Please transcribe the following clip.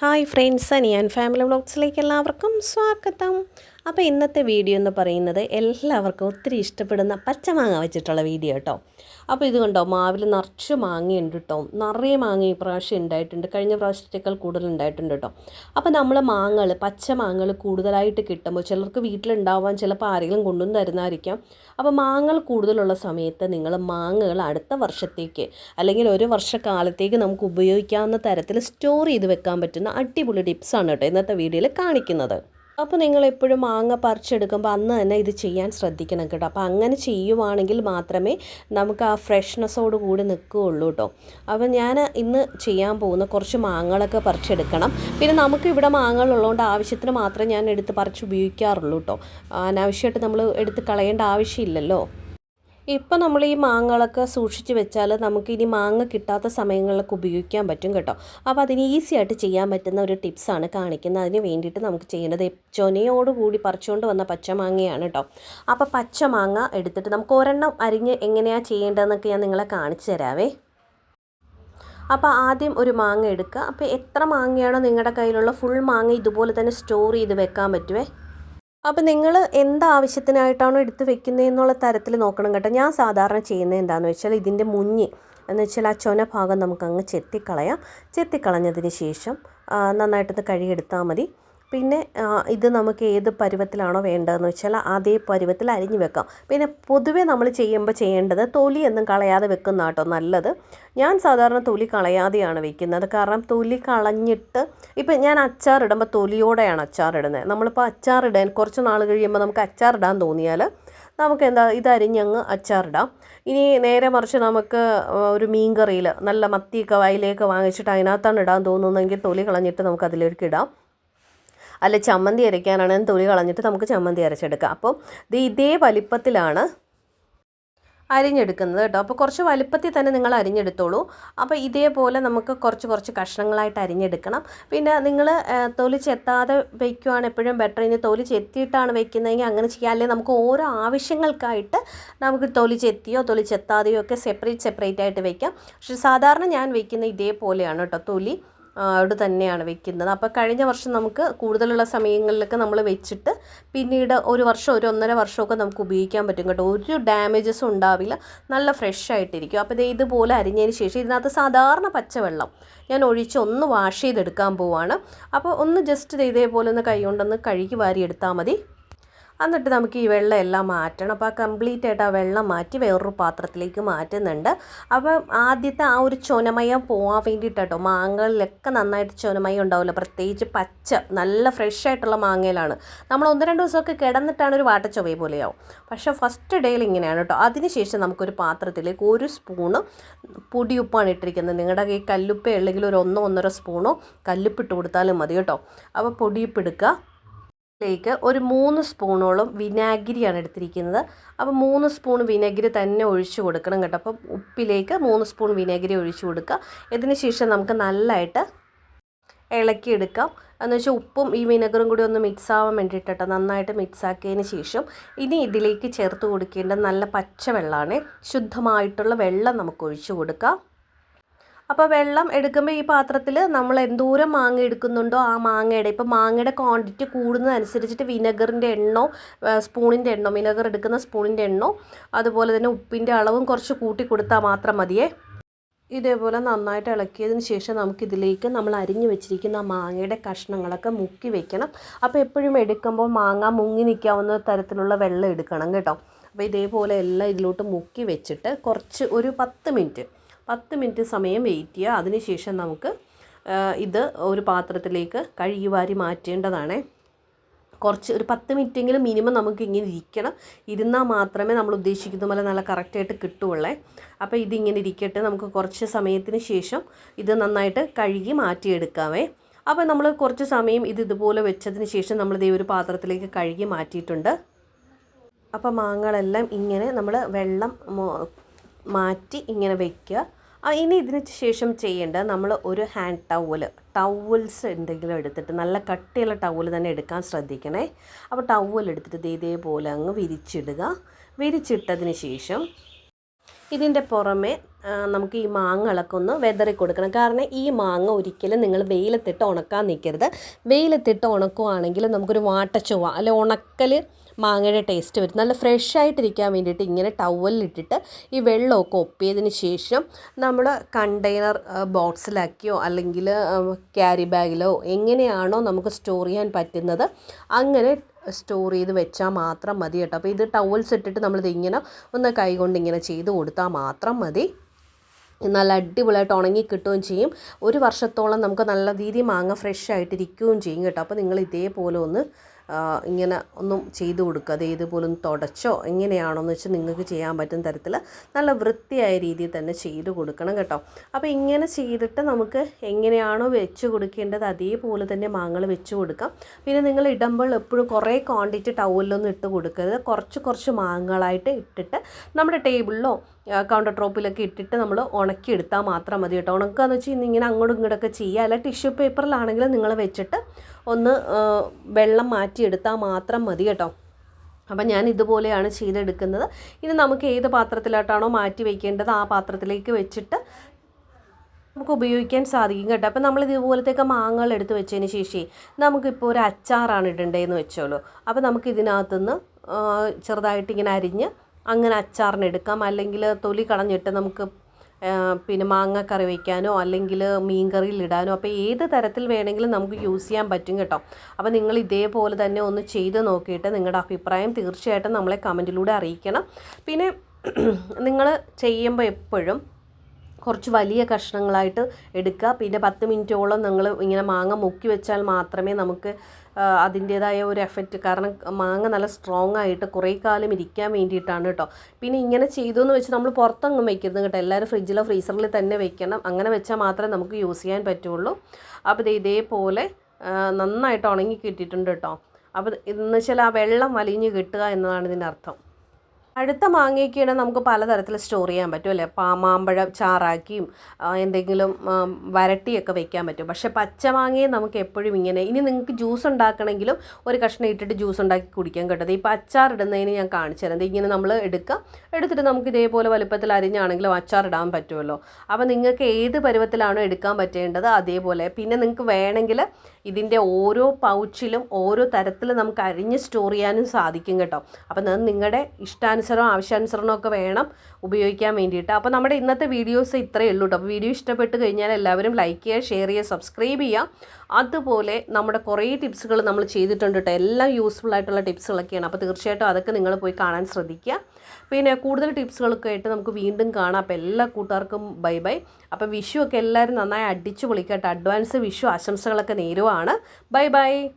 Hi friends Aniyan family വ്ളോഗ്സിലേക്ക് എല്ലാവർക്കും സ്വാഗതം. അപ്പോൾ ഇന്നത്തെ വീഡിയോ എന്ന് പറയുന്നത് എല്ലാവർക്കും ഒത്തിരി ഇഷ്ടപ്പെടുന്ന പച്ചമാങ്ങ വെച്ചിട്ടുള്ള വീഡിയോ കേട്ടോ. അപ്പോൾ ഇതുകൊണ്ടോ മാവിൽ നിറച്ച് മാങ്ങയുണ്ട് കേട്ടോ. നിറയെ മാങ്ങ ഈ പ്രാവശ്യം ഉണ്ടായിട്ടുണ്ട്. കഴിഞ്ഞ പ്രാവശ്യത്തേക്കാൾ കൂടുതൽ ഉണ്ടായിട്ടുണ്ട് കേട്ടോ. അപ്പോൾ നമ്മൾ മാങ്ങകൾ പച്ച മാങ്ങകൾ കൂടുതലായിട്ട് കിട്ടുമ്പോൾ ചിലർക്ക് വീട്ടിലുണ്ടാവാൻ ചിലപ്പോൾ ആരെങ്കിലും കൊണ്ടുവന്ന് തരുന്നതായിരിക്കാം. അപ്പോൾ മാങ്ങകൾ കൂടുതലുള്ള സമയത്ത് നിങ്ങൾ മാങ്ങകൾ അടുത്ത വർഷത്തേക്ക് അല്ലെങ്കിൽ ഒരു വർഷക്കാലത്തേക്ക് നമുക്ക് ഉപയോഗിക്കാവുന്ന തരത്തിൽ സ്റ്റോർ ചെയ്ത് വെക്കാൻ പറ്റുന്ന അടിപൊളി ടിപ്സാണ് കേട്ടോ ഇന്നത്തെ വീഡിയോയിൽ കാണിക്കുന്നത്. അപ്പോൾ നിങ്ങൾ എപ്പോഴും മാങ്ങ പറിച്ചെടുക്കുമ്പോൾ അന്ന് തന്നെ ഇത് ചെയ്യാൻ ശ്രദ്ധിക്കണം കേട്ടോ. അപ്പോൾ അങ്ങനെ ചെയ്യുവാണെങ്കിൽ മാത്രമേ നമുക്ക് ആ ഫ്രഷ്നെസ്സോട് കൂടി നിൽക്കുകയുള്ളൂ കേട്ടോ. അപ്പോൾ ഞാൻ ഇന്ന് ചെയ്യാൻ പോകുന്ന കുറച്ച് മാങ്ങകളൊക്കെ പറിച്ചെടുക്കണം. പിന്നെ നമുക്ക് ഇവിടെ മാങ്ങകൾ ഉള്ളതുകൊണ്ട് ആവശ്യത്തിന് മാത്രമേ ഞാൻ എടുത്ത് പറിച്ച് ഉപയോഗിക്കാറുള്ളൂ കേട്ടോ. അനാവശ്യമായിട്ട് നമ്മൾ എടുത്ത് കളയേണ്ട ആവശ്യമില്ലല്ലോ. ഇപ്പം നമ്മൾ ഈ മാങ്ങകളൊക്കെ സൂക്ഷിച്ച് വെച്ചാൽ നമുക്ക് ഇനി മാങ്ങ കിട്ടാത്ത സമയങ്ങളിലൊക്കെ ഉപയോഗിക്കാൻ പറ്റും കേട്ടോ. അപ്പോൾ അതിന് ഈസി ആയിട്ട് ചെയ്യാൻ പറ്റുന്ന ഒരു ടിപ്സാണ് കാണിക്കുന്നത്. അതിന് വേണ്ടിയിട്ട് നമുക്ക് ചെയ്യേണ്ടത് ചൊനയോടുകൂടി പറിച്ചുകൊണ്ട് വന്ന പച്ചമാങ്ങയാണ് കേട്ടോ. അപ്പോൾ പച്ചമാങ്ങ എടുത്തിട്ട് നമുക്ക് ഒരെണ്ണം അരിഞ്ഞ് എങ്ങനെയാണ് ചെയ്യേണ്ടതെന്നൊക്കെ ഞാൻ നിങ്ങളെ കാണിച്ചു തരാവേ. അപ്പോൾ ആദ്യം ഒരു മാങ്ങ എടുക്കുക. അപ്പോൾ എത്ര മാങ്ങയാണോ നിങ്ങളുടെ കയ്യിലുള്ള ഫുൾ മാങ്ങ ഇതുപോലെ തന്നെ സ്റ്റോർ ചെയ്ത് വെക്കാൻ പറ്റുമേ അപ്പോൾ നിങ്ങൾ എന്താവശ്യത്തിനായിട്ടാണോ എടുത്ത് വെക്കുന്നത് എന്നുള്ള തരത്തിൽ നോക്കണം കേട്ടോ. ഞാൻ സാധാരണ ചെയ്യുന്നത് എന്താണെന്ന് വെച്ചാൽ ഇതിന്റെ മുഞ്ഞ് എന്ന് വെച്ചാൽ ആ ചൊന ഭാഗം നമുക്കങ്ങ് ചെത്തിക്കളയാം. ചെത്തിക്കളഞ്ഞതിന് ശേഷം നന്നായിട്ടൊന്ന് കഴുകിയെടുത്താൽ മതി. പിന്നെ ഇത് നമുക്ക് ഏത് പരുവത്തിലാണോ വേണ്ടതെന്ന് വെച്ചാൽ അതേ പരുവത്തിൽ അരിഞ്ഞു വെക്കാം. പിന്നെ പൊതുവേ നമ്മൾ ചെയ്യുമ്പോൾ ചെയ്യേണ്ടത് തൊലിയൊന്നും കളയാതെ വെക്കുന്ന കേട്ടോ നല്ലത്. ഞാൻ സാധാരണ തൊലി കളയാതെയാണ് വെക്കുന്നത്. കാരണം തൊലി കളഞ്ഞിട്ട് ഇപ്പം ഞാൻ അച്ചാറിടുമ്പോൾ തൊലിയോടെയാണ് അച്ചാറിടുന്നത് നമ്മളിപ്പോൾ അച്ചാറിടാൻ കുറച്ച് നാൾ കഴിയുമ്പോൾ നമുക്ക് അച്ചാറിടാൻ തോന്നിയാൽ നമുക്ക് എന്താ ഇത് അരിഞ്ഞങ്ങ് അച്ചാറിടാം ഇനി നേരെ മറിച്ച് നമുക്ക് ഒരു മീൻ കറിയിൽ നല്ല മത്തിയൊക്കെ വയലേക്ക് വാങ്ങിച്ചിട്ട് അതിനകത്താണ് ഇടാൻ തോന്നുന്നതെങ്കിൽ തൊലി കളഞ്ഞിട്ട് നമുക്ക് അതിലേക്ക് ഇടാം. അല്ല ചമ്മന്തി അരയ്ക്കാനാണെങ്കിൽ തൊലി കളഞ്ഞിട്ട് നമുക്ക് ചമ്മന്തി അരച്ചെടുക്കാം. അപ്പോൾ ഇത് ഇതേ വലിപ്പത്തിലാണ് അരിഞ്ഞെടുക്കുന്നത് കേട്ടോ. അപ്പോൾ കുറച്ച് വലിപ്പത്തിൽ തന്നെ നിങ്ങൾ അരിഞ്ഞെടുത്തോളൂ. അപ്പോൾ ഇതേപോലെ നമുക്ക് കുറച്ച് കുറച്ച് കഷ്ണങ്ങളായിട്ട് അരിഞ്ഞെടുക്കണം. പിന്നെ നിങ്ങൾ തൊലി ചെത്താതെ വയ്ക്കുവാണ് എപ്പോഴും ബെറ്റർ ഇനി തൊലി ചെത്തിയിട്ടാണ് വയ്ക്കുന്നതെങ്കിൽ അങ്ങനെ ചെയ്യാം. അല്ലെങ്കിൽ നമുക്ക് ഓരോ ആവശ്യങ്ങൾക്കായിട്ട് നമുക്ക് തൊലി ചെത്തിയോ തൊലി ചെത്താതെയോ ഒക്കെ സെപ്പറേറ്റ് സെപ്പറേറ്റ് ആയിട്ട് വയ്ക്കാം പക്ഷെ സാധാരണ ഞാൻ വയ്ക്കുന്ന ഇതേപോലെയാണ് കേട്ടോ തൊലി. അവിടെ തന്നെയാണ് വെക്കുന്നത്. അപ്പോൾ കഴിഞ്ഞ വർഷം നമുക്ക് കൂടുതലുള്ള സമയങ്ങളിലൊക്കെ നമ്മൾ വെച്ചിട്ട് പിന്നീട് ഒരു വർഷം ഒരു ഒന്നര വർഷമൊക്കെ നമുക്ക് ഉപയോഗിക്കാൻ പറ്റും കേട്ടോ. ഒരു ഡാമേജസും ഉണ്ടാവില്ല. നല്ല ഫ്രഷ് ആയിട്ടിരിക്കും. അപ്പോൾ ഇത് ഇതുപോലെ അരിഞ്ഞതിന് ശേഷം ഇതിനകത്ത് സാധാരണ പച്ചവെള്ളം ഞാൻ ഒഴിച്ച് ഒന്ന് വാഷ് ചെയ്തെടുക്കാൻ പോവാണ്. അപ്പോൾ ഒന്ന് ജസ്റ്റ് ഇതേപോലെ ഒന്ന് കൈ കൊണ്ടൊന്ന് കഴുകി വാരി എടുത്താൽ മതി. എന്നിട്ട് നമുക്ക് ഈ വെള്ളം എല്ലാം മാറ്റണം. അപ്പോൾ ആ കംപ്ലീറ്റ് ആയിട്ട് ആ വെള്ളം മാറ്റി വേറൊരു പാത്രത്തിലേക്ക് മാറ്റുന്നുണ്ട്. അപ്പം ആദ്യത്തെ ആ ഒരു ചുനമയം പോകാൻ വേണ്ടിയിട്ടോ മാങ്ങകളിലൊക്കെ നന്നായിട്ട് ചുനമയം ഉണ്ടാവില്ല പ്രത്യേകിച്ച് പച്ച നല്ല ഫ്രഷ് ആയിട്ടുള്ള മാങ്ങയിലാണ്. നമ്മൾ ഒന്ന് രണ്ട് ദിവസമൊക്കെ കിടന്നിട്ടാണ് ഒരു വാട്ടച്ചൊവ്വ പോലെയാവും. പക്ഷേ ഫസ്റ്റ് ഡേയിൽ ഇങ്ങനെയാണ് കേട്ടോ അതിനുശേഷം നമുക്കൊരു പാത്രത്തിലേക്ക് ഒരു സ്പൂണ് പൊടിയുപ്പാണ് ഇട്ടിരിക്കുന്നത്. നിങ്ങളുടെ ഈ കല്ലുപ്പ ഉള്ളെങ്കിൽ ഒരു ഒന്നോ ഒന്നര സ്പൂണോ കല്ലുപ്പിട്ട് കൊടുത്താലും മതി കേട്ടോ. അപ്പോൾ പൊടിയുപ്പ് എടുക്കുക. ലേക്ക് ഒരു മൂന്ന് സ്പൂണോളം വിനാഗിരിയാണ് എടുത്തിരിക്കുന്നത്. അപ്പോൾ മൂന്ന് സ്പൂൺ വിനാഗിരി തന്നെ ഒഴിച്ചു കൊടുക്കണം കേട്ടോ. അപ്പം ഉപ്പിലേക്ക് മൂന്ന് സ്പൂൺ വിനാഗിരി ഒഴിച്ചു കൊടുക്കുക. ഇതിന് ശേഷം നമുക്ക് നല്ലതായിട്ട് ഇളക്കിയെടുക്കാം. എന്ന് വെച്ചാൽ ഉപ്പും ഈ വിനെഗറും കൂടി ഒന്ന് മിക്സ് ആവാൻ വേണ്ടിയിട്ടോ നന്നായിട്ട് മിക്സ് ആക്കിയതിന് ശേഷം ഇനി ഇതിലേക്ക് ചേർത്ത് കൊടുക്കേണ്ട നല്ല പച്ചവെള്ളമാണ്. ശുദ്ധമായിട്ടുള്ള വെള്ളം നമുക്ക് ഒഴിച്ചു കൊടുക്കാം. അപ്പോൾ വെള്ളം എടുക്കുമ്പോൾ ഈ പാത്രത്തിൽ നമ്മൾ എന്തോരം മാങ്ങ എടുക്കുന്നുണ്ടോ ആ മാങ്ങയുടെ? ഇപ്പോൾ മാങ്ങയുടെ ക്വാണ്ടിറ്റി കൂടുന്നതനുസരിച്ചിട്ട് വിനെഗറിന്റെ എണ്ണോ സ്പൂണിന്റെ എണ്ണോ വിനെഗർ എടുക്കുന്ന സ്പൂണിന്റെ എണ്ണോ അതുപോലെ തന്നെ ഉപ്പിന്റെ അളവും കുറച്ച് കൂട്ടി കൊടുത്താൽ മാത്രം മതിയേ. ഇതേപോലെ നന്നായിട്ട് ഇളക്കിയതിന് ശേഷം നമുക്കിതിലേക്ക് നമ്മൾ അരിഞ്ഞു വെച്ചിരിക്കുന്ന മാങ്ങയുടെ കഷ്ണങ്ങളൊക്കെ മുക്കി വെക്കണം. അപ്പോൾ എപ്പോഴും എടുക്കുമ്പോൾ മാങ്ങ മുങ്ങി നിൽക്കാവുന്ന തരത്തിലുള്ള വെള്ളം എടുക്കണം കേട്ടോ. അപ്പോൾ ഇതേപോലെ എല്ലാം ഇതിലോട്ട് മുക്കി വെച്ചിട്ട് കുറച്ച് ഒരു പത്ത് മിനിറ്റ് പത്ത് മിനിറ്റ് സമയം വെയിറ്റ് ചെയ്യുക. അതിനുശേഷം നമുക്ക് ഇത് ഒരു പാത്രത്തിലേക്ക് കഴുകി വാരി മാറ്റേണ്ടതാണ്. കുറച്ച് ഒരു പത്ത് മിനിറ്റെങ്കിലും മിനിമം നമുക്ക് ഇങ്ങനെ ഇരിക്കണം. ഇരുന്നാൽ മാത്രമേ നമ്മൾ ഉദ്ദേശിക്കുന്ന പോലെ നല്ല കറക്റ്റായിട്ട് കിട്ടുള്ളേ. അപ്പോൾ ഇതിങ്ങനെ ഇരിക്കട്ടെ. നമുക്ക് കുറച്ച് സമയത്തിന് ശേഷം ഇത് നന്നായിട്ട് കഴുകി മാറ്റിയെടുക്കാവേ. അപ്പോൾ നമ്മൾ കുറച്ച് സമയം ഇത് ഇതുപോലെ വെച്ചതിന് ശേഷം നമ്മൾ ഇതേ ഒരു പാത്രത്തിലേക്ക് കഴുകി മാറ്റിയിട്ടുണ്ട്. അപ്പോൾ മാങ്ങകളെല്ലാം ഇങ്ങനെ നമ്മൾ വെള്ളം മാറ്റി ഇങ്ങനെ വയ്ക്കുക ഇനി ഇതിന് ശേഷം ചെയ്യേണ്ടത് നമ്മൾ ഒരു ഹാൻഡ് ടവൽ ടവൽസ് എന്തെങ്കിലും എടുത്തിട്ട് നല്ല കട്ടിയുള്ള ടവൽ തന്നെ എടുക്കാൻ ശ്രദ്ധിക്കണേ. അപ്പോൾ ടവൽ എടുത്തിട്ട് ഇതേപോലെ അങ്ങ് വിരിച്ചിടുക. വിരിച്ചിട്ടതിന് ശേഷം ഇതിന്റെ പുറമെ നമുക്ക് ഈ മാങ്ങകളൊക്കെ ഒന്ന് വെതറി കൊടുക്കണം. കാരണം ഈ മാങ്ങ ഒരിക്കലും നിങ്ങൾ വെയിലത്തിട്ട് ഉണക്കാൻ നിൽക്കരുത് വെയിലത്തിട്ട് ഉണക്കുവാണെങ്കിൽ നമുക്കൊരു വാട്ടച്ചുവ അല്ലെ ഉണക്കൽ മാങ്ങയുടെ ടേസ്റ്റ് വരും. നല്ല ഫ്രഷ് ആയിട്ടിരിക്കാൻ വേണ്ടിയിട്ട് ഇങ്ങനെ ടവലിലിട്ടിട്ട് ഈ വെള്ളമൊക്കെ ഒപ്പിയതിന് ശേഷം നമ്മൾ കണ്ടെയ്നർ ബോക്സിലാക്കിയോ അല്ലെങ്കിൽ ക്യാരി ബാഗിലോ എങ്ങനെയാണോ നമുക്ക് സ്റ്റോർ ചെയ്യാൻ പറ്റുന്നത് അങ്ങനെ സ്റ്റോർ ചെയ്ത് വെച്ചാൽ മാത്രം മതി കേട്ടോ. അപ്പോൾ ഇത് ടവൽസ് ഇട്ടിട്ട് നമ്മളിത് ഇങ്ങനെ ഒന്ന് കൈ കൊണ്ട് ഇങ്ങനെ ചെയ്ത് കൊടുത്താൽ മാത്രം മതി. നല്ല അടിപൊളിയായിട്ട് ഉണങ്ങി കിട്ടുകയും ചെയ്യും. ഒരു വർഷത്തോളം നമുക്ക് നല്ല രീതിയിൽ മാങ്ങ ഫ്രഷ് ആയിട്ടിരിക്കുകയും ചെയ്യും കേട്ടോ. അപ്പോൾ നിങ്ങൾ ഇതേപോലെ ഒന്ന് ഇങ്ങനെ ഒന്നും ചെയ്തു കൊടുക്കുക. ഇതുപോലെ ഒന്ന് തുടച്ചോ എങ്ങനെയാണോന്ന് വെച്ചാൽ നിങ്ങൾക്ക് ചെയ്യാൻ പറ്റുന്ന തരത്തിൽ നല്ല വൃത്തിയായ രീതിയിൽ തന്നെ ചെയ്ത് കൊടുക്കണം കേട്ടോ. അപ്പോൾ ഇങ്ങനെ ചെയ്തിട്ട് നമുക്ക് എങ്ങനെയാണോ വെച്ച് കൊടുക്കേണ്ടത് അതേപോലെ തന്നെ മാങ്ങൾ വെച്ച് കൊടുക്കാം. പിന്നെ നിങ്ങൾ ഇടുമ്പോൾ എപ്പോഴും കുറേ ക്വാണ്ടിറ്റി ടൗലിലൊന്നും ഇട്ട് കൊടുക്കരുത്. കുറച്ച് കുറച്ച് മാങ്ങകളായിട്ട് ഇട്ടിട്ട് നമ്മുടെ ടേബിളിലോ കൗണ്ടർ ടോപ്പിലൊക്കെ ഇട്ടിട്ട് നമ്മൾ ഉണക്കി ഉണക്കിയെടുത്താൽ മാത്രം മതി കേട്ടോ. ഉണക്കാന്ന് വെച്ച് ഇന്ന് ഇങ്ങനെ അങ്ങോട്ടും ഇങ്ങോട്ടൊക്കെ ചെയ്യുക അല്ല ടിഷ്യൂ പേപ്പറിലാണെങ്കിൽ നിങ്ങൾ വെച്ചിട്ട് ഒന്ന് വെള്ളം മാറ്റി മാറ്റിയെടുത്താൽ മാത്രം മതി കേട്ടോ. അപ്പം ഞാൻ ഇതുപോലെയാണ് ചെയ്തെടുക്കുന്നത്. ഇനി നമുക്ക് ഏത് പാത്രത്തിലോട്ടാണോ മാറ്റി വയ്ക്കേണ്ടത് ആ പാത്രത്തിലേക്ക് വെച്ചിട്ട് നമുക്ക് ഉപയോഗിക്കാൻ സാധിക്കും കേട്ടോ. അപ്പം നമ്മൾ ഇതുപോലത്തെയൊക്കെ മാങ്ങകൾ എടുത്ത് വെച്ചതിന് ശേഷം നമുക്കിപ്പോൾ ഒരു അച്ചാറാണ് ഇടേണ്ടതെന്ന് വെച്ചോളൂ. അപ്പോൾ നമുക്ക് ഇതിനകത്തുനിന്ന് ചെറുതായിട്ട് ഇങ്ങനെ അരിഞ്ഞ് അങ്ങനെ അച്ചാറിനെടുക്കാം അല്ലെങ്കിൽ തൊലി കളഞ്ഞിട്ട് നമുക്ക് പിന്നെ മാങ്ങ കറി വയ്ക്കാനോ അല്ലെങ്കിൽ മീൻ കറിയിൽ ഇടാനോ. അപ്പോൾ ഏത് തരത്തിൽ വേണമെങ്കിലും നമുക്ക് യൂസ് ചെയ്യാൻ പറ്റും കേട്ടോ. അപ്പോൾ നിങ്ങൾ ഇതേപോലെ തന്നെ ഒന്ന് ചെയ്ത് നോക്കിയിട്ട് നിങ്ങളുടെ അഭിപ്രായം തീർച്ചയായിട്ടും നമ്മളെ കമന്റിലൂടെ അറിയിക്കണം. പിന്നെ നിങ്ങൾ ചെയ്യുമ്പോൾ എപ്പോഴും കുറച്ച് വലിയ കഷ്ണങ്ങളായിട്ട് എടുക്കുക. പിന്നെ പത്ത് മിനിറ്റോളം നിങ്ങൾ ഇങ്ങനെ മാങ്ങ മുക്കി വെച്ചാൽ മാത്രമേ നമുക്ക് അതിന്റേതായ ഒരു എഫക്റ്റ് കാരണം മാങ്ങ നല്ല സ്ട്രോങ് ആയിട്ട് കുറേ കാലം ഇരിക്കാൻ വേണ്ടിയിട്ടാണ് കേട്ടോ. പിന്നെ ഇങ്ങനെ ചെയ്തു എന്ന് വെച്ച് നമ്മൾ പുറത്തൊന്നും വെക്കരുത് കേട്ടോ. എല്ലാവരും ഫ്രിഡ്ജിലോ ഫ്രീസറിൽ തന്നെ വെക്കണം. അങ്ങനെ വെച്ചാൽ മാത്രമേ നമുക്ക് യൂസ് ചെയ്യാൻ പറ്റുള്ളൂ. അപ്പോൾ ഇത് ഇതേപോലെ നന്നായിട്ട് ഉണങ്ങി കിട്ടിയിട്ടുണ്ട് കേട്ടോ. അപ്പോൾ എന്ന് വെച്ചാൽ ആ വെള്ളം വലിഞ്ഞ് കിട്ടുക എന്നതാണ് ഇതിന്റെ അർത്ഥം. അടുത്ത മാങ്ങയൊക്കെയാണ് നമുക്ക് പലതരത്തിൽ സ്റ്റോർ ചെയ്യാൻ പറ്റും അല്ലേ? പാമാമ്പഴം ചാറാക്കിയും എന്തെങ്കിലും വരട്ടിയൊക്കെ വെക്കാൻ പറ്റും. പക്ഷേ പച്ച മാങ്ങയെ നമുക്ക് എപ്പോഴും ഇങ്ങനെ ഇനി നിങ്ങൾക്ക് ജ്യൂസ് ഉണ്ടാക്കണമെങ്കിലും ഒരു കഷ്ണം ഇട്ടിട്ട് ജ്യൂസ് ഉണ്ടാക്കി കുടിക്കാൻ കേട്ടത് ഇപ്പോൾ അച്ചാർ ഇടുന്നതിന് ഞാൻ കാണിച്ചു തരാം. ഇങ്ങനെ നമ്മൾ എടുക്കുക. എടുത്തിട്ട് നമുക്ക് ഇതേപോലെ വലുപ്പത്തിൽ അരിഞ്ഞാണെങ്കിലും അച്ചാർ ഇടാൻ പറ്റുമല്ലോ. അപ്പോൾ നിങ്ങൾക്ക് ഏത് പരുവത്തിലാണോ എടുക്കാൻ പറ്റേണ്ടത് അതേപോലെ. പിന്നെ നിങ്ങൾക്ക് വേണമെങ്കിൽ ഇതിന്റെ ഓരോ പൗച്ചിലും ഓരോ തരത്തിൽ നമുക്ക് അരിഞ്ഞ് സ്റ്റോർ ചെയ്യാനും സാധിക്കും കേട്ടോ. അപ്പം നിങ്ങളുടെ ഇഷ്ടാനുസരണം ആവശ്യാനുസരണം ഒക്കെ വേണം ഉപയോഗിക്കാൻ വേണ്ടിയിട്ട്. അപ്പോൾ നമ്മുടെ ഇന്നത്തെ വീഡിയോസ് ഇത്രയേ ഉള്ളൂ കേട്ടോ. അപ്പോൾ വീഡിയോ ഇഷ്ടപ്പെട്ട് കഴിഞ്ഞാൽ എല്ലാവരും ലൈക്ക് ചെയ്യുക ഷെയർ ചെയ്യുക സബ്സ്ക്രൈബ് ചെയ്യുക. അതുപോലെ നമ്മുടെ കുറേ ടിപ്സുകൾ നമ്മൾ ചെയ്തിട്ടുണ്ട് കേട്ടോ. എല്ലാം യൂസ്ഫുൾ ആയിട്ടുള്ള ടിപ്സുകളൊക്കെയാണ് അപ്പോൾ തീർച്ചയായിട്ടും അതൊക്കെ നിങ്ങൾ പോയി കാണാൻ ശ്രദ്ധിക്കുക. പിന്നെ കൂടുതൽ ടിപ്സുകളൊക്കെ ആയിട്ട് നമുക്ക് വീണ്ടും കാണാം. അപ്പോൾ എല്ലാ കൂട്ടുകാർക്കും ബൈ ബൈ അപ്പോൾ വിഷു ഒക്കെ എല്ലാവരും നന്നായി അടിച്ചു പൊളിക്കട്ടെ. അഡ്വാൻസ് വിഷു ആശംസകളൊക്കെ നേരുവാണ്. Bye bye